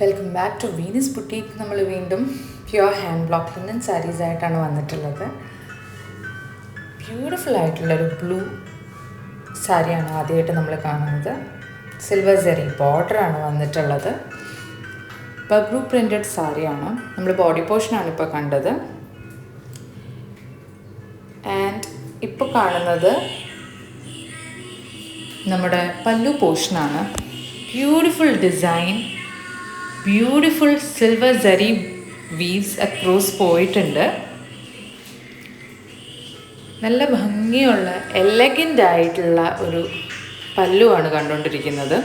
Welcome back to Venus boutique നമ്മൾ വീണ്ടും pure hand block linen saris ആയിട്ടാണ് വന്നിട്ടുള്ളത്. ബ്യൂട്ടിഫുൾ ആയിട്ടുള്ളൊരു ബ്ലൂ സാരിയാണ് ആദ്യമായിട്ട് നമ്മൾ കാണുന്നത്. സിൽവർ സെറി ബോർഡറാണ് വന്നിട്ടുള്ളത്. ബബ്ലു പ്രിന്റഡ് സാരിയാണ്. നമ്മൾ ബോഡി പോർഷനാണ് ഇപ്പോൾ കണ്ടത്. ആൻഡ് ഇപ്പോൾ കാണുന്നത് നമ്മുടെ പല്ലു പോർഷനാണ് beautiful design beautiful silver zari weaves across പോയിട്ടുണ്ട്. നല്ല ഭംഗിയുള്ള എലഗന്റ് ആയിട്ടുള്ള ഒരു പല്ലുവാണ് കണ്ടുകൊണ്ടിരിക്കുന്നത്.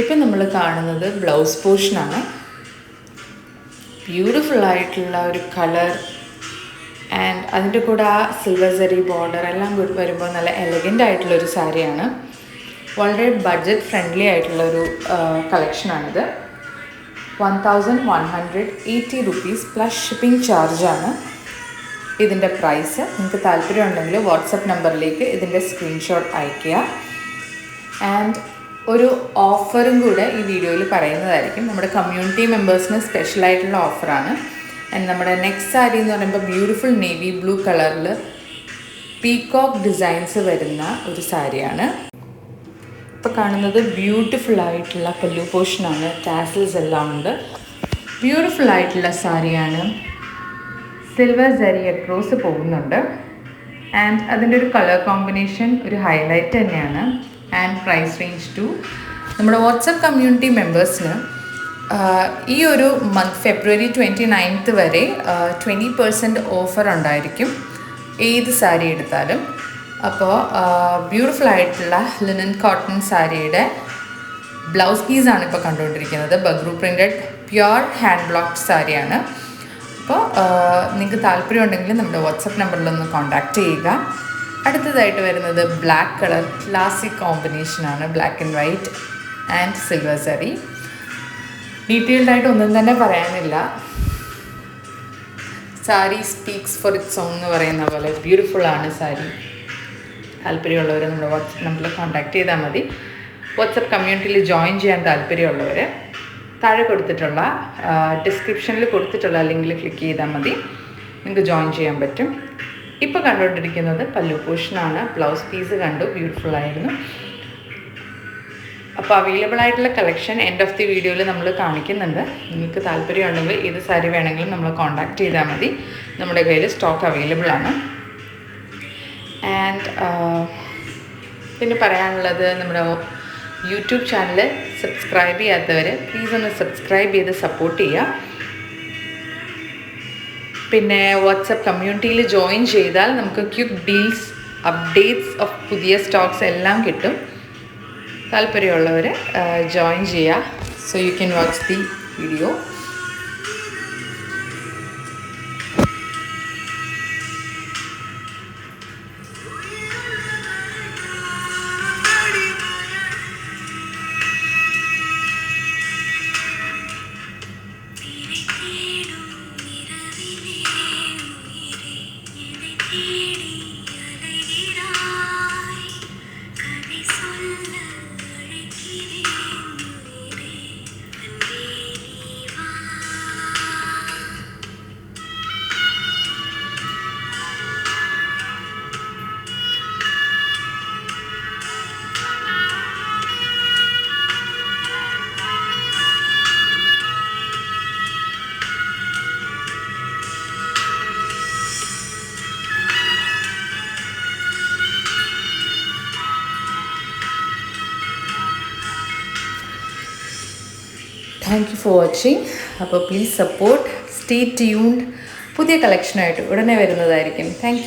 ഇപ്പം നമ്മൾ കാണുന്നത് ബ്ലൗസ് പോർഷനാണ്. ബ്യൂട്ടിഫുൾ ആയിട്ടുള്ള ഒരു കളർ ആൻഡ് അതിന്റെ കൂടെ ആ സിൽവർ സെറി ബോർഡർ എല്ലാം വരുമ്പോൾ നല്ല എലഗന്റ് ആയിട്ടുള്ള ഒരു സാരിയാണ്. വളരെ ബഡ്ജറ്റ് ഫ്രണ്ട്ലി ആയിട്ടുള്ള ഒരു കളക്ഷനാണിത് one thousand one hundred eighty rupees plus shipping ചാർജാണ് ഇതിന്റെ പ്രൈസ് നിങ്ങൾക്ക് താല്പര്യമുണ്ടെങ്കിൽ വാട്സപ്പ് നമ്പറിലേക്ക് ഇതിന്റെ സ്ക്രീൻഷോട്ട് അയയ്ക്കുക. ആൻഡ് ഒരു ഓഫറും കൂടെ ഈ വീഡിയോയിൽ പറയുന്നതായിരിക്കും. നമ്മുടെ കമ്മ്യൂണിറ്റി മെമ്പേഴ്സിന് സ്പെഷ്യലായിട്ടുള്ള ഓഫറാണ് ആൻഡ് നമ്മുടെ നെക്സ്റ്റ് സാരി എന്ന് പറയുമ്പോൾ ബ്യൂട്ടിഫുൾ നേവി ബ്ലൂ കളറിൽ പീകോക്ക് ഡിസൈൻസ് വരുന്ന ഒരു സാരിയാണ്. ഇപ്പോൾ കാണുന്നത് ബ്യൂട്ടിഫുൾ ആയിട്ടുള്ള പല്ലു പോർഷനാണ് ടാസിൽസ് എല്ലാം ഉണ്ട്. ബ്യൂട്ടിഫുൾ ആയിട്ടുള്ള സാരിയാണ്. സിൽവർ സരി അക്രോസ് പോകുന്നുണ്ട്. ആൻഡ് അതിന്റെ ഒരു കളർ കോമ്പിനേഷൻ ഒരു ഹൈലൈറ്റ് തന്നെയാണ്. ആൻഡ് പ്രൈസ് റേഞ്ച് ടു നമ്മുടെ വാട്സപ്പ് കമ്മ്യൂണിറ്റി മെമ്പേഴ്സിന് ഈ ഒരു മന്ത് ഫെബ്രുവരി ട്വന്റി നയൻത്ത് വരെ ട്വന്റി പെർസെന്റ് ഓഫർ ഉണ്ടായിരിക്കും ഏത് സാരി എടുത്താലും. അപ്പോൾ ബ്യൂട്ടിഫുൾ ആയിട്ടുള്ള ലിനൻ കോട്ടൺ സാരിയുടെ ബ്ലൗസ് പീസാണ് ഇപ്പോൾ കണ്ടുകൊണ്ടിരിക്കുന്നത്. Bagru printed pure hand block സാരിയാണ്. അപ്പോൾ നിങ്ങൾക്ക് താല്പര്യമുണ്ടെങ്കിൽ നമ്മുടെ വാട്സപ്പ് നമ്പറിലൊന്ന് കോൺടാക്റ്റ് ചെയ്യുക. അടുത്തതായിട്ട് വരുന്നത് ബ്ലാക്ക് കളർ ക്ലാസിക് കോമ്പിനേഷനാണ് black and white and silver sari detailed ആയിട്ട് ഒന്നും തന്നെ പറയാനില്ല. Sari speaks for it song എന്ന് പറയുന്ന പോലെ ബ്യൂട്ടിഫുൾ ആണ് സാരി താല്പര്യമുള്ളവർ നമ്മുടെ വാട്സപ്പ് നമ്പറിൽ കോൺടാക്ട് ചെയ്താൽ മതി. വാട്സപ്പ് കമ്മ്യൂണിറ്റിയിൽ ജോയിൻ ചെയ്യാൻ താല്പര്യമുള്ളവർ താഴെ കൊടുത്തിട്ടുള്ള ഡിസ്ക്രിപ്ഷനിൽ കൊടുത്തിട്ടുള്ള ലിങ്കിൽ ക്ലിക്ക് ചെയ്താൽ മതി. നിങ്ങൾക്ക് ജോയിൻ ചെയ്യാൻ പറ്റും. ഇപ്പോൾ കണ്ടുകൊണ്ടിരിക്കുന്നത് പല്ലു പോഷനാണ്. ബ്ലൗസ് പീസ് കണ്ടു. ബ്യൂട്ടിഫുൾ ആയിരുന്നു. അപ്പോൾ അവൈലബിൾ ആയിട്ടുള്ള കളക്ഷൻ എൻഡ് ഓഫ് ദി വീഡിയോയിൽ നമ്മൾ കാണിക്കുന്നുണ്ട്. നിങ്ങൾക്ക് താല്പര്യമുണ്ടെങ്കിൽ ഏത് സാരി വേണമെങ്കിലും നമ്മൾ കോൺടാക്ട് ചെയ്താൽ മതി. നമ്മുടെ കയ്യിൽ സ്റ്റോക്ക് അവൈലബിൾ ആണ്. ആൻഡ് പിന്നെ പറയാനുള്ളത് നമ്മുടെ യൂട്യൂബ് ചാനൽ സബ്സ്ക്രൈബ് ചെയ്യാത്തവർ പ്ലീസ് ഒന്ന് സബ്സ്ക്രൈബ് ചെയ്ത് സപ്പോർട്ട് ചെയ്യുക പിന്നെ വാട്സപ്പ് കമ്മ്യൂണിറ്റിയിൽ ജോയിൻ ചെയ്താൽ നമുക്ക് ക്യുക്ക് ഡീൽസ് അപ്ഡേറ്റ്സ് ഓഫ് പുതിയ സ്റ്റോക്സ് എല്ലാം കിട്ടും. താല്പര്യമുള്ളവർ ജോയിൻ ചെയ്യുക so you can watch the video thank you for watching അപ്പോൾ പ്ലീസ് സപ്പോർട്ട് സ്റ്റേ ട്യൂൺഡ് പുതിയ കളക്ഷനായിട്ട് ഉടനെ വരുന്നതായിരിക്കും. താങ്ക്